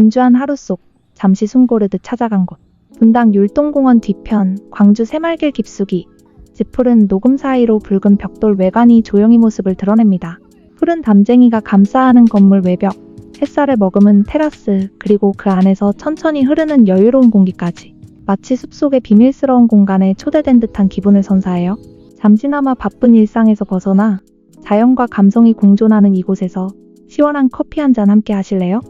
분주한 하루 속 잠시 숨 고르듯 찾아간 곳. 분당 율동공원 뒤편 광주 새말길 깊숙이 짙푸른 녹음 사이로 붉은 벽돌 외관이 조용히 모습을 드러냅니다. 푸른 담쟁이가 감싸하는 건물 외벽, 햇살을 머금은 테라스, 그리고 그 안에서 천천히 흐르는 여유로운 공기까지 마치 숲속의 비밀스러운 공간에 초대된 듯한 기분을 선사해요. 잠시나마 바쁜 일상에서 벗어나 자연과 감성이 공존하는 이곳에서 시원한 커피 한 잔 함께 하실래요?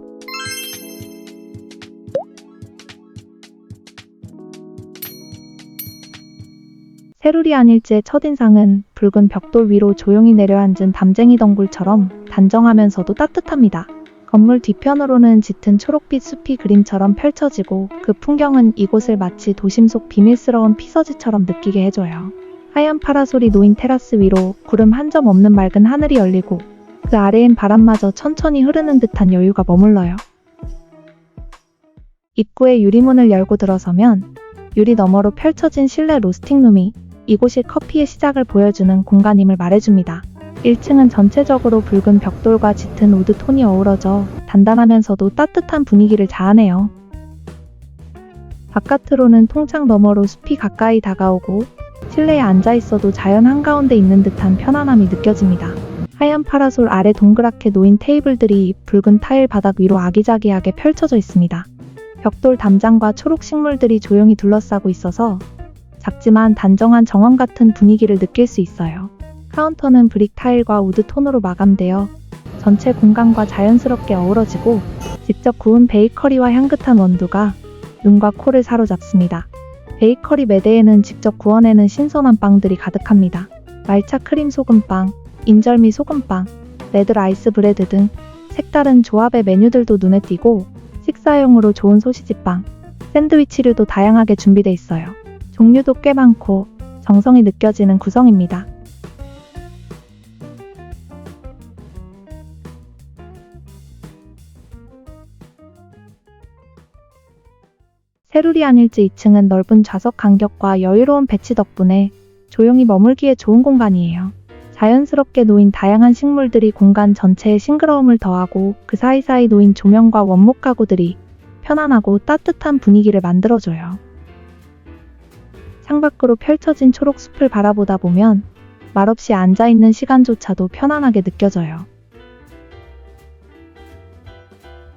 세루리안 일지의 첫인상은 붉은 벽돌 위로 조용히 내려앉은 담쟁이 덩굴처럼 단정하면서도 따뜻합니다. 건물 뒤편으로는 짙은 초록빛 숲이 그림처럼 펼쳐지고 그 풍경은 이곳을 마치 도심 속 비밀스러운 피서지처럼 느끼게 해줘요. 하얀 파라솔이 놓인 테라스 위로 구름 한 점 없는 맑은 하늘이 열리고 그 아래엔 바람마저 천천히 흐르는 듯한 여유가 머물러요. 입구에 유리문을 열고 들어서면 유리 너머로 펼쳐진 실내 로스팅룸이 이곳이 커피의 시작을 보여주는 공간임을 말해줍니다. 1층은 전체적으로 붉은 벽돌과 짙은 우드 톤이 어우러져 단단하면서도 따뜻한 분위기를 자아내요. 바깥으로는 통창 너머로 숲이 가까이 다가오고 실내에 앉아 있어도 자연 한가운데 있는 듯한 편안함이 느껴집니다. 하얀 파라솔 아래 동그랗게 놓인 테이블들이 붉은 타일 바닥 위로 아기자기하게 펼쳐져 있습니다. 벽돌 담장과 초록 식물들이 조용히 둘러싸고 있어서 작지만 단정한 정원 같은 분위기를 느낄 수 있어요. 카운터는 브릭 타일과 우드 톤으로 마감되어 전체 공간과 자연스럽게 어우러지고 직접 구운 베이커리와 향긋한 원두가 눈과 코를 사로잡습니다. 베이커리 매대에는 직접 구워내는 신선한 빵들이 가득합니다. 말차 크림 소금빵, 인절미 소금빵, 레드 라이스 브레드 등 색다른 조합의 메뉴들도 눈에 띄고 식사용으로 좋은 소시지빵, 샌드위치류도 다양하게 준비돼 있어요. 종류도 꽤 많고 정성이 느껴지는 구성입니다. 세루리안 일지 2층은 넓은 좌석 간격과 여유로운 배치 덕분에 조용히 머물기에 좋은 공간이에요. 자연스럽게 놓인 다양한 식물들이 공간 전체에 싱그러움을 더하고 그 사이사이 놓인 조명과 원목 가구들이 편안하고 따뜻한 분위기를 만들어줘요. 창밖으로 펼쳐진 초록 숲을 바라보다 보면 말없이 앉아있는 시간조차도 편안하게 느껴져요.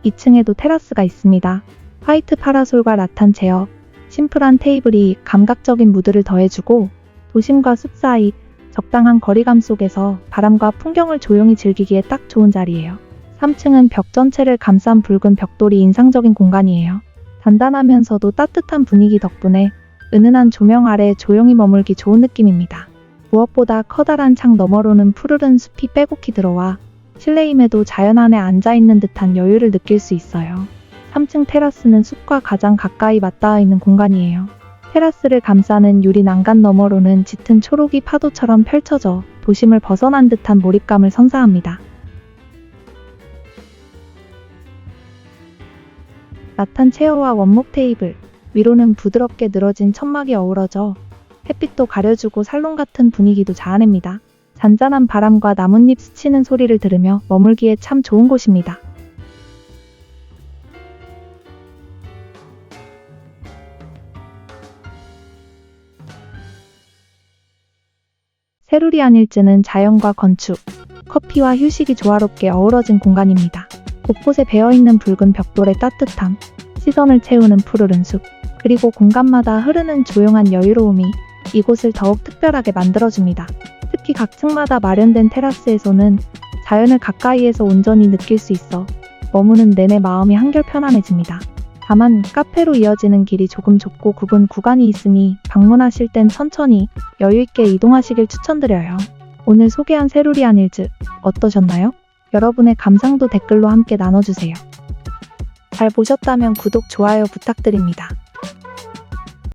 2층에도 테라스가 있습니다. 화이트 파라솔과 라탄 제어, 심플한 테이블이 감각적인 무드를 더해주고 도심과 숲 사이 적당한 거리감 속에서 바람과 풍경을 조용히 즐기기에 딱 좋은 자리예요. 3층은 벽 전체를 감싼 붉은 벽돌이 인상적인 공간이에요. 단단하면서도 따뜻한 분위기 덕분에 은은한 조명 아래 조용히 머물기 좋은 느낌입니다. 무엇보다 커다란 창 너머로는 푸르른 숲이 빼곡히 들어와 실내임에도 자연 안에 앉아있는 듯한 여유를 느낄 수 있어요. 3층 테라스는 숲과 가장 가까이 맞닿아 있는 공간이에요. 테라스를 감싸는 유리 난간 너머로는 짙은 초록이 파도처럼 펼쳐져 도심을 벗어난 듯한 몰입감을 선사합니다. 라탄 체어와 원목 테이블, 위로는 부드럽게 늘어진 천막이 어우러져 햇빛도 가려주고 살롱 같은 분위기도 자아냅니다. 잔잔한 바람과 나뭇잎 스치는 소리를 들으며 머물기에 참 좋은 곳입니다. 세루리 안 일지는 자연과 건축, 커피와 휴식이 조화롭게 어우러진 공간입니다. 곳곳에 배어있는 붉은 벽돌의 따뜻함, 시선을 채우는 푸르른 숲, 그리고 공간마다 흐르는 조용한 여유로움이 이곳을 더욱 특별하게 만들어줍니다. 특히 각 층마다 마련된 테라스에서는 자연을 가까이에서 온전히 느낄 수 있어 머무는 내내 마음이 한결 편안해집니다. 다만 카페로 이어지는 길이 조금 좁고 굽은 구간이 있으니 방문하실 땐 천천히 여유있게 이동하시길 추천드려요. 오늘 소개한 세루리안 일즈 어떠셨나요? 여러분의 감상도 댓글로 함께 나눠주세요. 잘 보셨다면 구독, 좋아요 부탁드립니다.